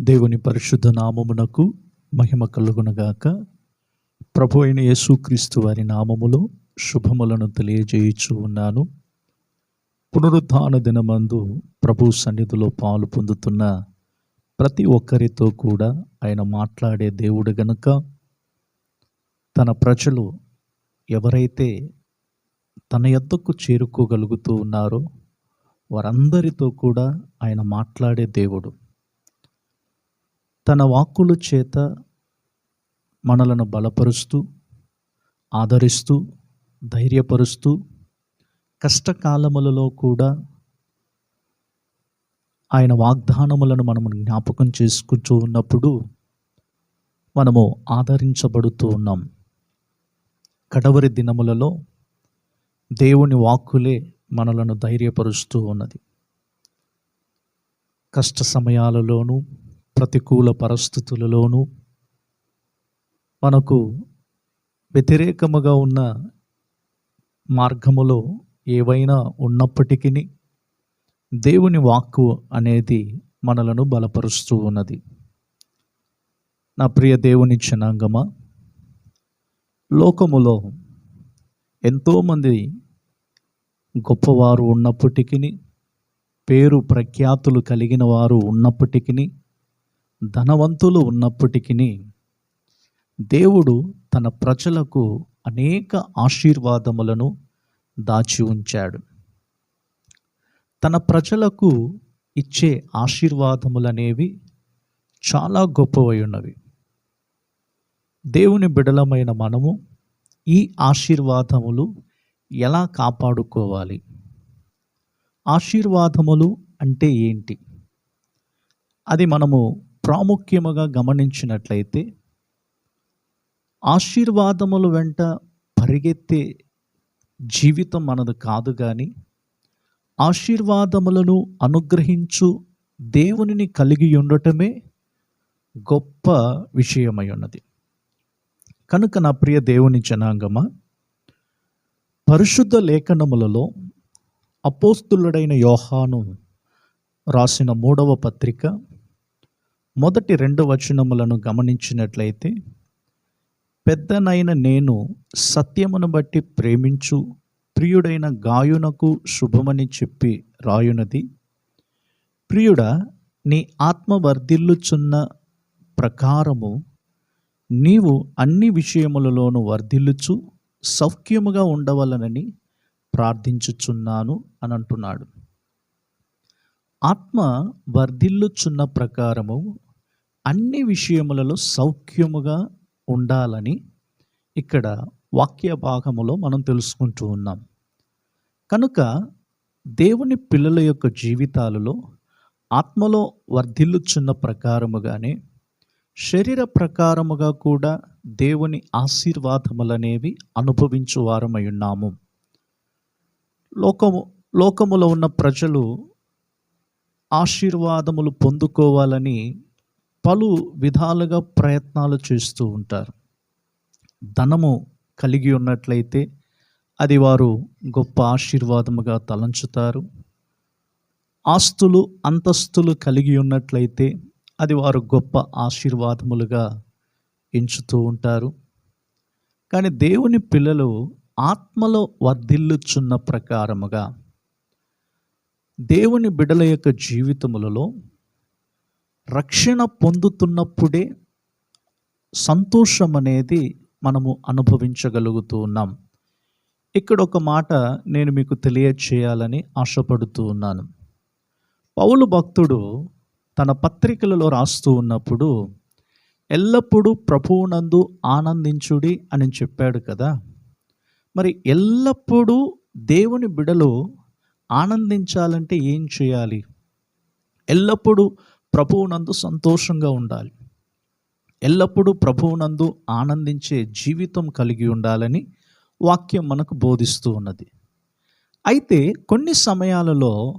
దేవుని పరిశుద్ధ నామమునకు మహిమ కలుగునగాక. ప్రభు అయిన యేసుక్రీస్తు వారి నామములో శుభములను తెలియజేయుచు ఉన్నాను. పునరుద్ధాన దినమందు ప్రభు సన్నిధిలో పాలు పొందుతున్న ప్రతి ఒక్కరితో కూడా ఆయన మాట్లాడే దేవుడు గనుక తన ప్రజలు ఎవరైతే తన ఎద్దకు చేరుకోగలుగుతూ ఉన్నారో వారందరితో కూడా ఆయన మాట్లాడే దేవుడు. తన వాక్కుల చేత మనలను బలపరుస్తూ ఆదరిస్తూ ధైర్యపరుస్తూ కష్టకాలములలో కూడా ఆయన వాగ్దానములను మనము జ్ఞాపకం చేసుకుంటూ ఉన్నప్పుడు మనము ఆదరించబడుతూ ఉన్నాం. కడవరి దినములలో దేవుని వాక్కులే మనలను ధైర్యపరుస్తూ ఉన్నది. కష్ట సమయాలలోనూ ప్రతికూల పరిస్థితులలోనూ మనకు వ్యతిరేకముగా ఉన్న మార్గములో ఏవైనా ఉన్నప్పటికీ దేవుని వాక్కు అనేది మనలను బలపరుస్తూ ఉన్నది. నా ప్రియ దేవుని జనాంగమ లోకములో ఎంతోమంది గొప్పవారు ఉన్నప్పటికీ పేరు ప్రఖ్యాతులు కలిగిన వారు ఉన్నప్పటికీ ధనవంతులు ఉన్నప్పటికీ దేవుడు తన ప్రజలకు అనేక ఆశీర్వాదములను దాచి ఉంచాడు. తన ప్రజలకు ఇచ్చే ఆశీర్వాదములనేవి చాలా గొప్పవై ఉన్నవి దేవుని బిడలమైన మనము ఈ ఆశీర్వాదములు ఎలా కాపాడుకోవాలి? ఆశీర్వాదములు అంటే ఏంటి? అది మనము ప్రాముఖ్యముగా గమనించినట్లయితే ఆశీర్వాదములు వెంట పరిగెత్తే జీవితం మనది కాదు కానీ ఆశీర్వాదములను అనుగ్రహించు దేవునిని కలిగి ఉండటమే గొప్ప విషయమై ఉన్నది కనుక నా ప్రియ దేవుని జనాంగమ పరిశుద్ధ లేఖనములలో అపోస్తులుడైన యోహాను రాసిన మూడవ పత్రిక మొదటి రెండు వచనములను గమనించినట్లయితే పెద్దనైన నేను సత్యమును బట్టి ప్రేమించు ప్రియుడైన గాయునకు శుభమని చెప్పి రాయునది. ప్రియుడ నీ ఆత్మ వర్ధిల్లుచున్న ప్రకారము నీవు అన్ని విషయములలోనూ వర్ధిల్లుచు సౌఖ్యముగా ఉండవలనని ప్రార్థించుచున్నాను అని అంటున్నాడు ఆత్మ వర్ధిల్లుచున్న ప్రకారము అన్ని విషయములలో సౌఖ్యముగా ఉండాలని ఇక్కడ వాక్య భాగములో మనం తెలుసుకుంటూ ఉన్నాం. కనుక దేవుని పిల్లల యొక్క జీవితాలలో ఆత్మలో వర్ధిల్లుచున్న ప్రకారముగానే శరీర ప్రకారముగా కూడా దేవుని ఆశీర్వాదములనేవి అనుభవించువారమై ఉన్నాము. లోకము లోకములో ఉన్న ప్రజలు ఆశీర్వాదములు పొందుకోవాలని పలు విధాలుగా ప్రయత్నాలు చేస్తూ ఉంటారు. ధనము కలిగి ఉన్నట్లయితే అది వారు గొప్ప ఆశీర్వాదముగా తలంచుతారు. ఆస్తులు అంతస్తులు కలిగి ఉన్నట్లయితే అది వారు గొప్ప ఆశీర్వాదములుగా ఎంచుతూ ఉంటారు. కానీ దేవుని పిల్లలు ఆత్మలో వర్ధిల్లుచున్న ప్రకారముగా దేవుని బిడల యొక్క జీవితములలో రక్షణ పొందుతున్నప్పుడే సంతోషం అనేది మనము అనుభవించగలుగుతూ ఉన్నాం. ఇక్కడ ఒక మాట నేను మీకు తెలియచేయాలని ఆశపడుతూ ఉన్నాను. పౌలు భక్తుడు తన పత్రికలలో రాస్తూ ఉన్నప్పుడు ఎల్లప్పుడూ ప్రభువునందు ఆనందించుడి అని చెప్పాడు కదా. మరి ఎల్లప్పుడూ దేవుని బిడలో ఆనందించాలంటే ఏం చేయాలి? ఎల్లప్పుడూ ప్రభువునందు సంతోషంగా ఉండాలి. ఎల్లప్పుడూ ప్రభువునందు ఆనందించే జీవితం కలిగి ఉండాలని వాక్యం మనకు బోధిస్తూ ఉన్నది. అయితే కొన్ని సమయాలలో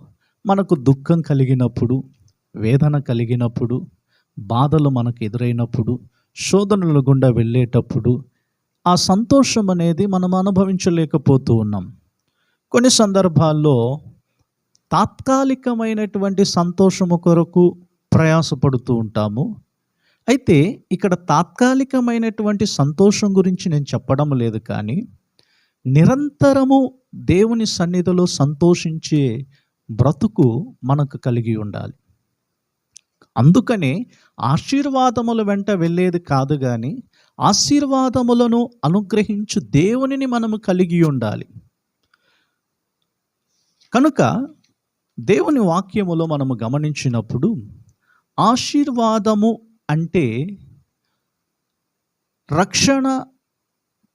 మనకు దుఃఖం కలిగినప్పుడు వేదన కలిగినప్పుడు బాధలు మనకు ఎదురైనప్పుడు శోధనల గుండా వెళ్ళేటప్పుడు ఆ సంతోషం అనేది మనం అనుభవించలేకపోతూ ఉన్నాం. కొన్ని సందర్భాల్లో తాత్కాలికమైనటువంటి సంతోషము కొరకు ప్రయాసపడుతూ ఉంటాము. అయితే ఇక్కడ తాత్కాలికమైనటువంటి సంతోషం గురించి నేను చెప్పడం లేదు కానీ నిరంతరము దేవుని సన్నిధిలో సంతోషించే బ్రతుకు మనకు కలిగి ఉండాలి. అందుకనే ఆశీర్వాదముల వెంట వెళ్ళేది కాదు కానీ ఆశీర్వాదములను అనుగ్రహించు దేవునిని మనము కలిగి ఉండాలి. కనుక దేవుని వాక్యములో మనము గమనించినప్పుడు ఆశీర్వాదము అంటే రక్షణ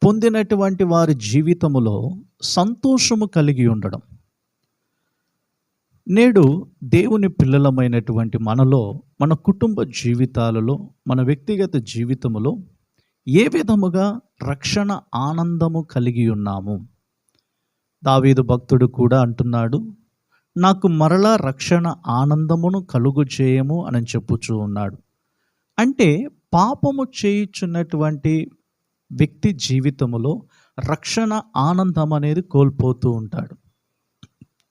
పొందినటువంటి వారి జీవితములో సంతోషము కలిగి ఉండడం. నేడు దేవుని పిల్లలమైనటువంటి మనలో మన కుటుంబ జీవితాలలో మన వ్యక్తిగత జీవితములో ఏ విధముగా రక్షణ ఆనందము కలిగి ఉన్నాము? దావీదు భక్తుడు కూడా అంటున్నాడు నాకు మరలా రక్షణ ఆనందమును కలుగు చేయము అని చెప్పుచూ ఉన్నాడు. అంటే పాపము చేయుచున్నటువంటి వ్యక్తి జీవితములో రక్షణ ఆనందం అనేది కోల్పోతూ ఉంటాడు.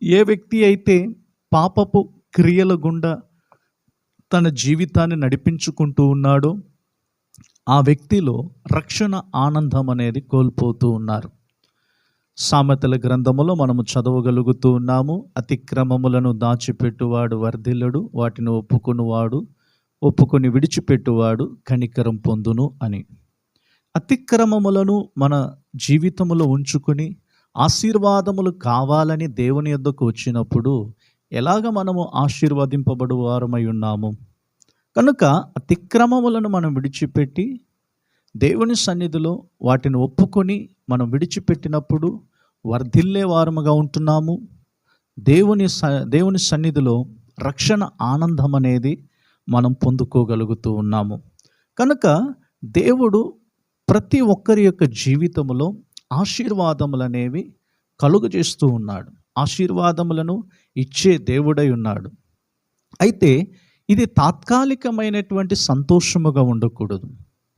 ఏ వ్యక్తి అయితే పాపపు క్రియల గుండా తన జీవితాన్ని నడిపించుకుంటూ ఉన్నాడో ఆ వ్యక్తిలో రక్షణ ఆనందం అనేది కోల్పోతూ ఉన్నారు. సామెతల గ్రంథములో మనము చదవగలుగుతూ ఉన్నాము. అతిక్రమములను దాచిపెట్టువాడు వర్ధిల్లడు వాటిని ఒప్పుకునివాడు ఒప్పుకొని విడిచిపెట్టువాడు కనికరం పొందును అని. అతిక్రమములను మన జీవితములో ఉంచుకొని ఆశీర్వాదములు కావాలని దేవుని యొద్దకు వచ్చినప్పుడు ఎలాగ మనము ఆశీర్వదింపబడు వారమై ఉన్నాము? కనుక అతిక్రమములను మనం విడిచిపెట్టి దేవుని సన్నిధిలో వాటిని ఒప్పుకొని మనం విడిచిపెట్టినప్పుడు వర్ధిల్లే వారముగా ఉంటున్నాము. దేవుని స దేవుని సన్నిధిలో రక్షణ ఆనందం అనేది మనం పొందుకోగలుగుతూ ఉన్నాము. కనుక దేవుడు ప్రతి ఒక్కరి యొక్క జీవితంలో ఆశీర్వాదములు అనేవి కలుగజేస్తూ ఉన్నాడు. ఆశీర్వాదములను ఇచ్చే దేవుడై ఉన్నాడు. అయితే ఇది తాత్కాలికమైనటువంటి సంతోషముగా ఉండకూడదు.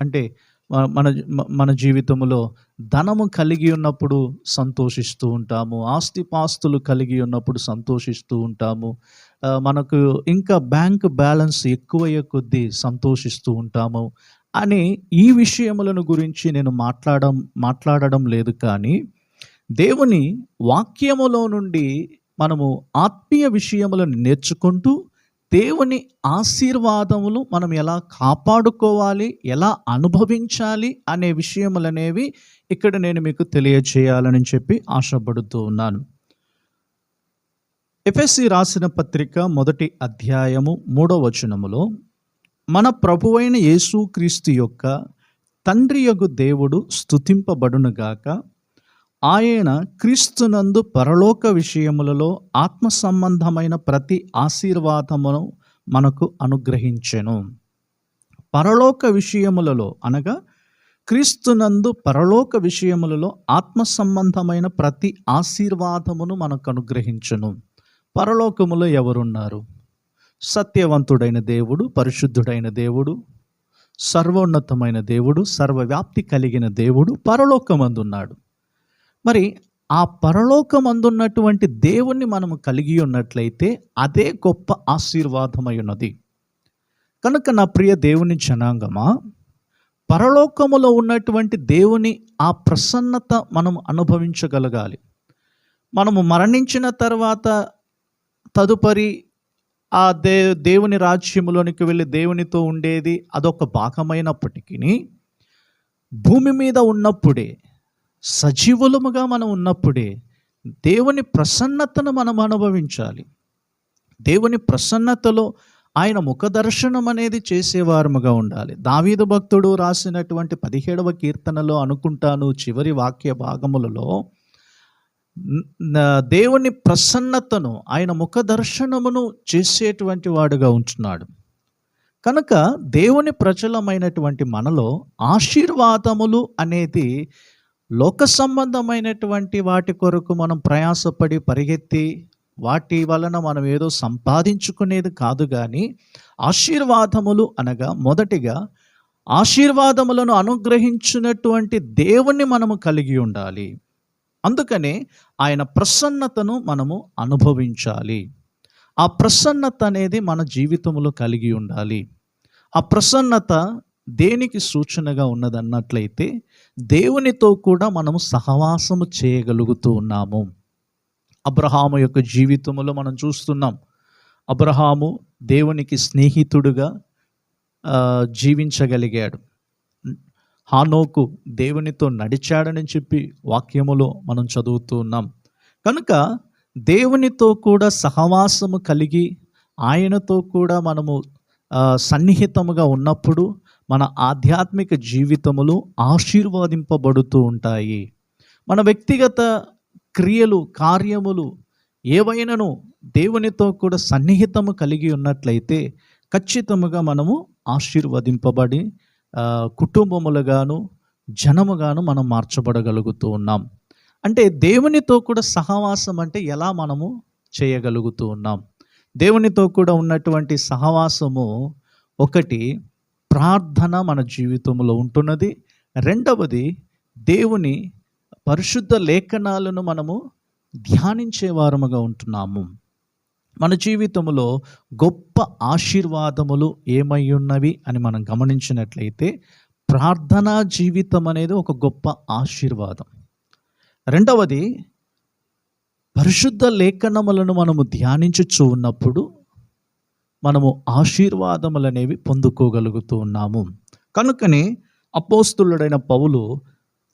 అంటే మన మన జీవితంలో ధనము కలిగి ఉన్నప్పుడు సంతోషిస్తూ ఉంటాము. ఆస్తిపాస్తులు కలిగి ఉన్నప్పుడు సంతోషిస్తూ ఉంటాము. మనకు ఇంకా బ్యాంక్ బ్యాలెన్స్ ఎక్కువయ్యే కొద్దీ సంతోషిస్తూ ఉంటాము అని ఈ విషయములను గురించి నేను మాట్లాడడం మాట్లాడడం లేదు కానీ దేవుని వాక్యములో నుండి మనము ఆత్మీయ విషయములను నేర్చుకుంటూ దేవుని ఆశీర్వాదములు మనం ఎలా కాపాడుకోవాలి ఎలా అనుభవించాలి అనే విషయములనేవి ఇక్కడ నేను మీకు తెలియజేయాలని చెప్పి ఆశపడుతూ ఉన్నాను. ఎఫ్ఎస్సి రాసిన పత్రిక మొదటి అధ్యాయము మూడవ వచనములో మన ప్రభువైన యేసుక్రీస్తు యొక్క తండ్రి యొక్క దేవుడు స్థుతింపబడునుగాక ఆయన క్రీస్తునందు పరలోక విషయములలో ఆత్మ సంబంధమైన ప్రతి ఆశీర్వాదమును మనకు అనుగ్రహించెను. పరలోక విషయములలో అనగా క్రీస్తునందు పరలోక విషయములలో ఆత్మ సంబంధమైన ప్రతి ఆశీర్వాదమును మనకు అనుగ్రహించును. పరలోకములో ఎవరున్నారు? సత్యవంతుడైన దేవుడు పరిశుద్ధుడైన దేవుడు సర్వోన్నతమైన దేవుడు సర్వవ్యాప్తి కలిగిన దేవుడు పరలోకమందున్నాడు. మరి ఆ పరలోకమందున్నటువంటి దేవుణ్ణి మనము కలిగి ఉన్నట్లయితే అదే గొప్ప ఆశీర్వాదమై ఉన్నది కనుక నా ప్రియ దేవుని జనాంగమా పరలోకములో ఉన్నటువంటి దేవుని ఆ ప్రసన్నత మనం అనుభవించగలగాలి. మనము మరణించిన తర్వాత తదుపరి ఆ దే దేవుని రాజ్యములోనికి వెళ్ళి దేవునితో ఉండేది అదొక భాగమైనప్పటికీ భూమి మీద ఉన్నప్పుడే సజీవులముగా మనం ఉన్నప్పుడే దేవుని ప్రసన్నతను మనం అనుభవించాలి. దేవుని ప్రసన్నతలో ఆయన ముఖ దర్శనం అనేది చేసేవారముగా ఉండాలి. దావీదు భక్తుడు రాసినటువంటి పదిహేడవ కీర్తనలో అనుకుంటాను చివరి వాక్య భాగములలో దేవుని ప్రసన్నతను ఆయన ముఖ దర్శనమును చేసేటువంటి వాడుగా ఉంటున్నాడు. కనుక దేవుని ప్రజలమైనటువంటి మనలో ఆశీర్వాదములు అనేది లోక సంబంధమైనటువంటి వాటి కొరకు మనం ప్రయాసపడి పరిగెత్తి వాటి వలన మనం ఏదో సంపాదించుకునేది కాదు కానీ ఆశీర్వాదములు అనగా మొదటిగా ఆశీర్వాదములను అనుగ్రహించినటువంటి దేవుణ్ణి మనము కలిగి ఉండాలి. అందుకనే ఆయన ప్రసన్నతను మనము అనుభవించాలి. ఆ ప్రసన్నత అనేది మన జీవితంలో కలిగి ఉండాలి. ఆ ప్రసన్నత దేనికి సూచనగా ఉన్నదన్నట్లయితే దేవునితో కూడా మనము సహవాసము చేయగలుగుతూ ఉన్నాము. అబ్రహాము యొక్క జీవితంలో మనం చూస్తున్నాం. అబ్రహాము దేవునికి స్నేహితుడుగా జీవించగలిగాడు. హానోకు దేవునితో నడిచాడని చెప్పి వాక్యములో మనం చదువుతూ ఉన్నాం. కనుక దేవునితో కూడా సహవాసము కలిగి ఆయనతో కూడా మనము సన్నిహితముగా ఉన్నప్పుడు మన ఆధ్యాత్మిక జీవితములు ఆశీర్వాదింపబడుతూ ఉంటాయి. మన వ్యక్తిగత క్రియలు కార్యములు ఏవైనాను దేవునితో కూడా సన్నిహితము కలిగి ఉన్నట్లయితే ఖచ్చితముగా మనము ఆశీర్వదింపబడి కుటుంబములుగాను జనముగాను మనం మార్చబడగలుగుతూ ఉన్నాం. అంటే దేవునితో కూడా సహవాసం అంటే ఎలా మనము చేయగలుగుతూ ఉన్నాం? దేవునితో కూడా ఉన్నటువంటి సహవాసము ఒకటి ప్రార్థన మన జీవితంలో ఉంటున్నది. రెండవది దేవుని పరిశుద్ధ లేఖనాలను మనము ధ్యానించే వారముగా ఉంటున్నాము. మన జీవితంలో గొప్ప ఆశీర్వాదములు ఏమై ఉన్నవి అని మనం గమనించినట్లయితే ప్రార్థనా జీవితం అనేది ఒక గొప్ప ఆశీర్వాదం. రెండవది పరిశుద్ధ లేఖనములను మనము ధ్యానించుచూ ఉన్నప్పుడు మనము ఆశీర్వాదములు అనేవి పొందుకోగలుగుతూ ఉన్నాము. కనుకనే అపోస్తులుడైన పౌలు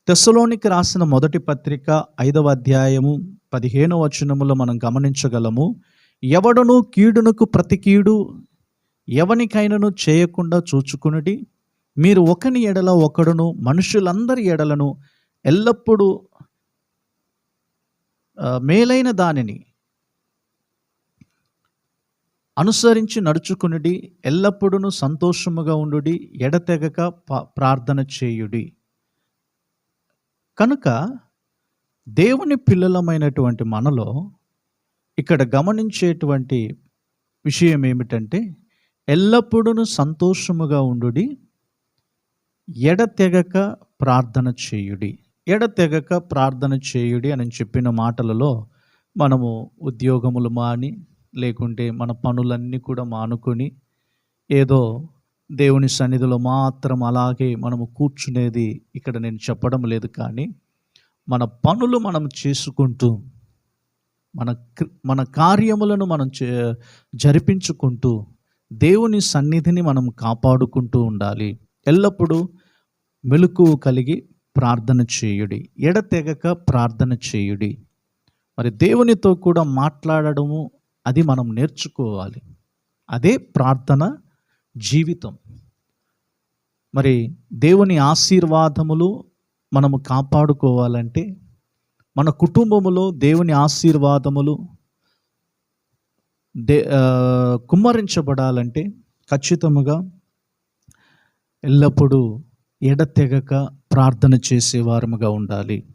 తెసలోనికి రాసిన మొదటి పత్రిక ఐదవ అధ్యాయము పదిహేను వచనములో మనం గమనించగలము ఎవడను కీడునకు ప్రతి కీడు ఎవనికైనను చేయకుండా చూచుకునుడి. మీరు ఒకని ఎడల ఒకడును మనుషులందరి ఎడలను ఎల్లప్పుడూ మేలైన దానిని అనుసరించి నడుచుకునుడి ఎల్లప్పుడూ సంతోషముగా ఉండుడి ఎడతెగక ప్రార్థన చేయుడి. కనుక దేవుని పిల్లలమైనటువంటి మనలో ఇక్కడ గమనించేటువంటి విషయం ఏమిటంటే ఎల్లప్పుడూ సంతోషముగా ఉండుడి ఎడతెగక ప్రార్థన చేయుడి. ఎడతెగక ప్రార్థన చేయుడి అని చెప్పిన మాటలలో మనము ఉద్యోగములు మాని లేకుంటే మన పనులన్నీ కూడా మానుకొని ఏదో దేవుని సన్నిధిలో మాత్రం అలాగే మనము కూర్చునేది ఇక్కడ నేను చెప్పడం లేదు కానీ మన పనులు మనం చేసుకుంటూ మన మన కార్యములను మనం జరిపించుకుంటూ దేవుని సన్నిధిని మనం కాపాడుకుంటూ ఉండాలి. ఎల్లప్పుడూ మెలకు కలిగి ప్రార్థన చేయుడి. ఎడతెగక ప్రార్థన చేయుడి. మరి దేవునితో కూడా మాట్లాడడము అది మనం నేర్చుకోవాలి. అదే ప్రార్థన జీవితం. మరి దేవుని ఆశీర్వాదములు మనము కాపాడుకోవాలంటే మన కుటుంబములో దేవుని ఆశీర్వాదములు దే కుమ్మరించబడాలంటే ఖచ్చితముగా ఎల్లప్పుడూ ఎడతెగక ప్రార్థన చేసేవారముగా ఉండాలి.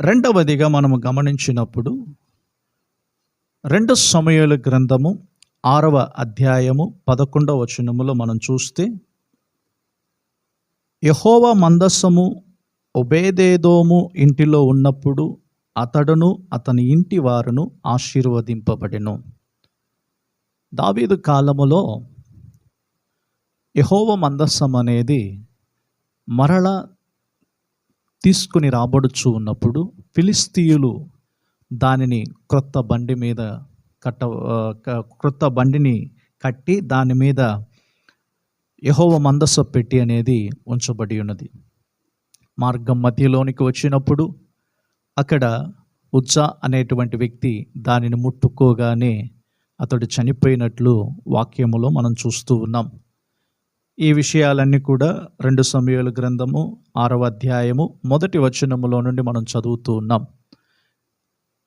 రెండవదిగా మనము గమనించినప్పుడు రెండు సమయాల గ్రంథము ఆరవ అధ్యాయము పదకొండవ వచనములో మనం చూస్తే యహోవ మందస్సము ఒబేదేదోము ఇంటిలో ఉన్నప్పుడు అతడును అతని ఇంటి వారును ఆశీర్వదింపబడెను. దావీదు కాలములో యహోవ మందస్సం అనేది మరల తీసుకుని రాబడుచు ఉన్నప్పుడు ఫిలిస్తీయులు దానిని క్రొత్త బండి మీద కట్ట క్రొత్త బండిని కట్టి దాని మీద యహోవ మందస్సు పెట్టి అనేది ఉంచబడి ఉన్నది. మార్గం మధ్యలోనికి వచ్చినప్పుడు అక్కడ ఉజ్జా అనేటువంటి వ్యక్తి దానిని ముట్టుకోగానే అతడు చనిపోయినట్లు వాక్యములో మనం చూస్తూ ఉన్నాం. ఈ విషయాలన్నీ కూడా రెండు సమయాల గ్రంథము ఆరవ అధ్యాయము మొదటి వచనములో నుండి మనం చదువుతూ ఉన్నాం.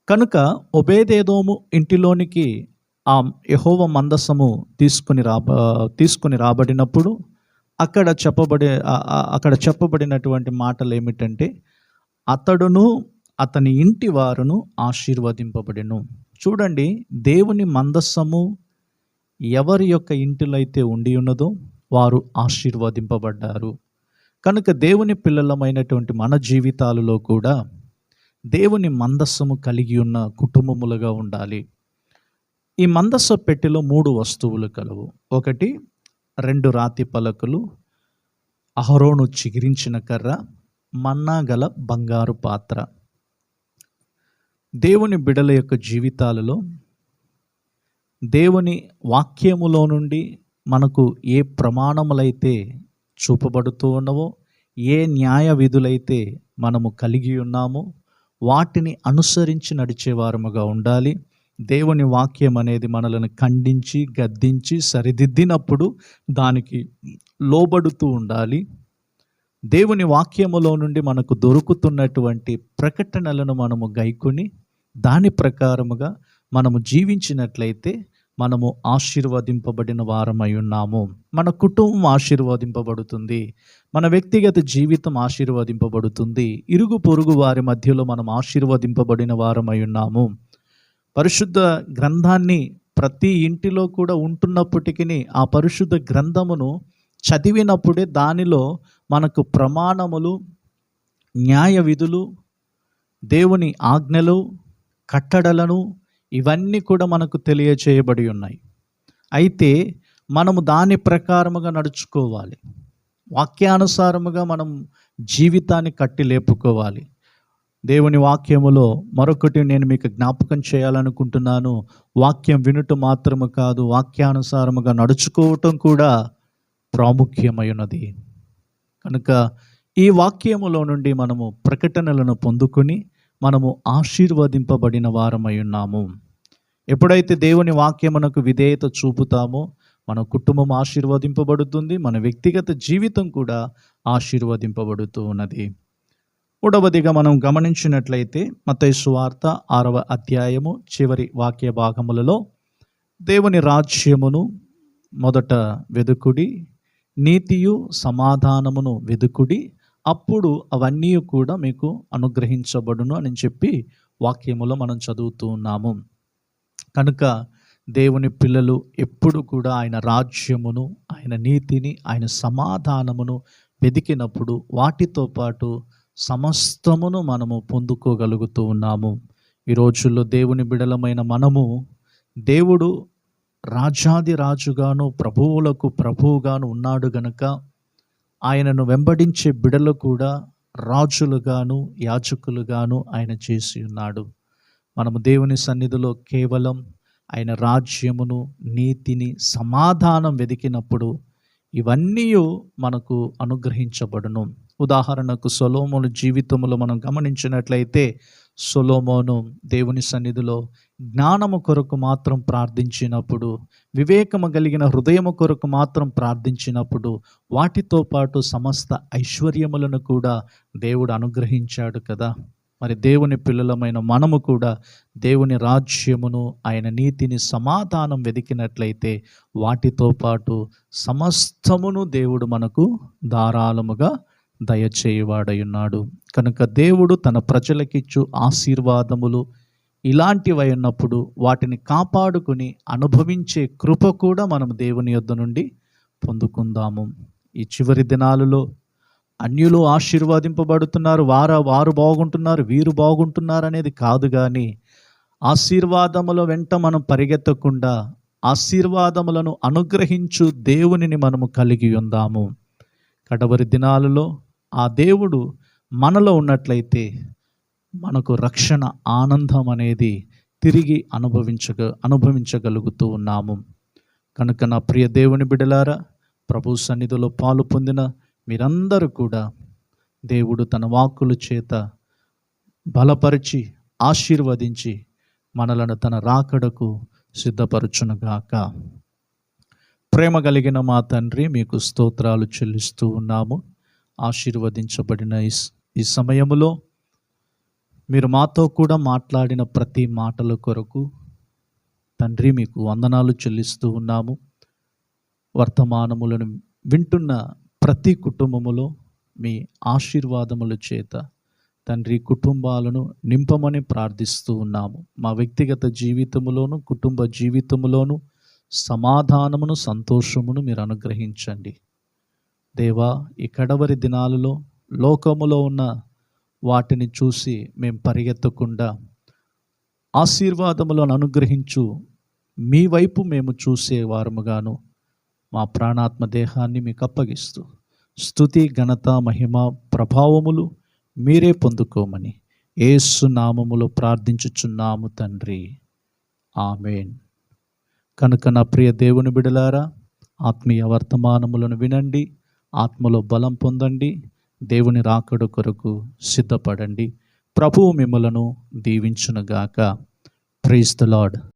కనుక ఒబేదేదోము ఇంటిలోనికి ఆ యహోవ మందసము తీసుకుని రాబ తీసుకుని రాబడినప్పుడు అక్కడ చెప్పబడే అక్కడ చెప్పబడినటువంటి మాటలు ఏమిటంటే అతడును అతని ఇంటి వారును ఆశీర్వదింపబడిను. చూడండి దేవుని మందస్సము ఎవరి యొక్క ఇంటిలో అయితే ఉండి ఉన్నదో వారు ఆశీర్వదింపబడ్డారు. కనుక దేవుని పిల్లలమైనటువంటి మన జీవితాలలో కూడా దేవుని మందస్సము కలిగి ఉన్న కుటుంబములుగా ఉండాలి. ఈ మందస్స పెట్టెలో మూడు వస్తువులు కలవు. ఒకటి రెండు రాతి పలకలు అహరోను చిగిరించిన కర్ర మన్నా గల బంగారు పాత్ర. దేవుని బిడల యొక్క జీవితాలలో దేవుని వాక్యములో నుండి మనకు ఏ ప్రమాణములైతే చూపబడుతూ ఉన్నవో ఏ న్యాయ విధులైతే మనము కలిగి ఉన్నామో వాటిని అనుసరించి నడిచేవారముగా ఉండాలి. దేవుని వాక్యం అనేది మనలను ఖండించి గద్దించి సరిదిద్దినప్పుడు దానికి లోబడుతూ ఉండాలి. దేవుని వాక్యములో నుండి మనకు దొరుకుతున్నటువంటి ప్రకటనలను మనము గైకొని దాని ప్రకారముగా మనము జీవించినట్లయితే మనము ఆశీర్వదింపబడిన వారమై ఉన్నాము. మన కుటుంబం ఆశీర్వదింపబడుతుంది. మన వ్యక్తిగత జీవితం ఆశీర్వదింపబడుతుంది. ఇరుగు పొరుగు వారి మధ్యలో మనం ఆశీర్వదింపబడిన వారమై ఉన్నాము. పరిశుద్ధ గ్రంథాన్ని ప్రతి ఇంటిలో కూడా ఉంటున్నప్పటికీ ఆ పరిశుద్ధ గ్రంథమును చదివినప్పుడే దానిలో మనకు ప్రమాణములు న్యాయ విధులు దేవుని ఆజ్ఞలు కట్టడలను ఇవన్నీ కూడా మనకు తెలియచేయబడి ఉన్నాయి. అయితే మనము దాని ప్రకారముగా నడుచుకోవాలి. వాక్యానుసారముగా మనం జీవితాన్ని కట్టి లేపుకోవాలి. దేవుని వాక్యములో మరొకటి నేను మీకు జ్ఞాపకం చేయాలనుకుంటున్నాను. వాక్యం వినుట మాత్రము కాదు వాక్యానుసారముగా నడుచుకోవటం కూడా ప్రాముఖ్యమైనది. కనుక ఈ వాక్యములో నుండి మనము ప్రకటనలను పొందుకొని మనము ఆశీర్వదింపబడిన వారమై ఉన్నాము. ఎప్పుడైతే దేవుని వాక్యమునకు విధేయత చూపుతామో మన కుటుంబం ఆశీర్వదింపబడుతుంది మన వ్యక్తిగత జీవితం కూడా ఆశీర్వదింపబడుతూ ఉన్నది. మూడవదిగా మనం గమనించినట్లయితే మతైసు వార్త ఆరవ అధ్యాయము చివరి వాక్య భాగములలో దేవుని రాజ్యమును మొదట వెదుకుడి నీతియు సమాధానమును వెదుకుడి అప్పుడు అవన్నీ కూడా మీకు అనుగ్రహించబడును అని చెప్పి వాక్యములో మనం చదువుతూ ఉన్నాము. కనుక దేవుని పిల్లలు ఎప్పుడు కూడా ఆయన రాజ్యమును ఆయన నీతిని ఆయన సమాధానమును వెతికినప్పుడు వాటితో పాటు సమస్తమును మనము పొందుకోగలుగుతూ ఉన్నాము. ఈ రోజుల్లో దేవుని బిడలమైన మనము దేవుడు రాజాది రాజుగాను ప్రభువులకు ప్రభువుగాను ఉన్నాడు గనుక ఆయనను వెంబడించే బిడలు కూడా రాజులుగాను యాచకులుగాను ఆయన చేసి ఉన్నాడు. మనము దేవుని సన్నిధిలో కేవలం ఆయన రాజ్యమును నీతిని సమాధానం వెతికినప్పుడు ఇవన్నీ మనకు అనుగ్రహించబడును. ఉదాహరణకు సొలోమోను జీవితంలో మనం గమనించినట్లయితే సొలోమోను దేవుని సన్నిధిలో జ్ఞానము కొరకు మాత్రం ప్రార్థించినప్పుడు వివేకము కలిగిన హృదయము కొరకు మాత్రం ప్రార్థించినప్పుడు వాటితో పాటు సమస్త ఐశ్వర్యములను కూడా దేవుడు అనుగ్రహించాడు కదా. మరి దేవుని పిల్లలమైన మనము కూడా దేవుని రాజ్యమును ఆయన నీతిని సమాధానం వెతికినట్లయితే వాటితో పాటు సమస్తమును దేవుడు మనకు ధారాళముగా దయచేయవాడయున్నాడు. కనుక దేవుడు తన ప్రజలకిచ్చు ఆశీర్వాదములు ఇలాంటివై ఉన్నప్పుడు వాటిని కాపాడుకుని అనుభవించే కృప కూడా మనం దేవుని యొద్ద నుండి పొందుకుందాము. ఈ చివరి దినాలలో అన్యులు ఆశీర్వాదింపబడుతున్నారు వార వారు బాగుంటున్నారు వీరు బాగుంటున్నారు అనేది కాదు కానీ ఆశీర్వాదముల వెంట మనం పరిగెత్తకుండా ఆశీర్వాదములను అనుగ్రహించు దేవునిని మనము కలిగి ఉందాము. కడవరి దినాలలో ఆ దేవుడు మనలో ఉన్నట్లయితే మనకు రక్షణ ఆనందం అనేది తిరిగి అనుభవించగ అనుభవించగలుగుతూ ఉన్నాము. కనుక నా ప్రియ దేవుని బిడలారా ప్రభు సన్నిధిలో పాలు పొందిన మీరందరూ కూడా దేవుడు తన వాక్కుల చేత బలపరిచి ఆశీర్వదించి మనలను తన రాకడకు సిద్ధపరచునుగాక. ప్రేమ కలిగిన మా తండ్రి మీకు స్తోత్రాలు చెల్లిస్తూ ఉన్నాము. ఆశీర్వదించబడిన ఈ ఈ మీరు మాతో కూడా మాట్లాడిన ప్రతి మాటల కొరకు తండ్రి మీకు వందనాలు చెల్లిస్తూ ఉన్నాము. వర్తమానములను వింటున్న ప్రతి కుటుంబములో మీ ఆశీర్వాదముల చేత తండ్రి కుటుంబాలను నింపమని ప్రార్థిస్తూ ఉన్నాము. మా వ్యక్తిగత జీవితములోను కుటుంబ జీవితములోను సమాధానమును సంతోషమును మీరు అనుగ్రహించండి. దేవా ఈ కడవరి దినాలలో లోకములో ఉన్న వాటిని చూసి మేము పరిగెత్తకుండా ఆశీర్వాదములను అనుగ్రహించు. మీ వైపు మేము చూసే వారముగాను మా ప్రాణాత్మ దేహాన్ని మీకు అప్పగిస్తూ. స్థుతి ఘనత మహిమ ప్రభావములు మీరే పొందుకోమని ఏసు నామములో ప్రార్థించుచున్నాము తండ్రి. ఆమెన్. కనుక నా ప్రియ దేవుని బిడలారా ఆత్మీయ వర్తమానములను వినండి ఆత్మలో బలం పొందండి దేవుని రాకడు కొరకు సిద్ధపడండి. ప్రభువు మిమ్మలను దీవించునుగాక. Praise the Lord.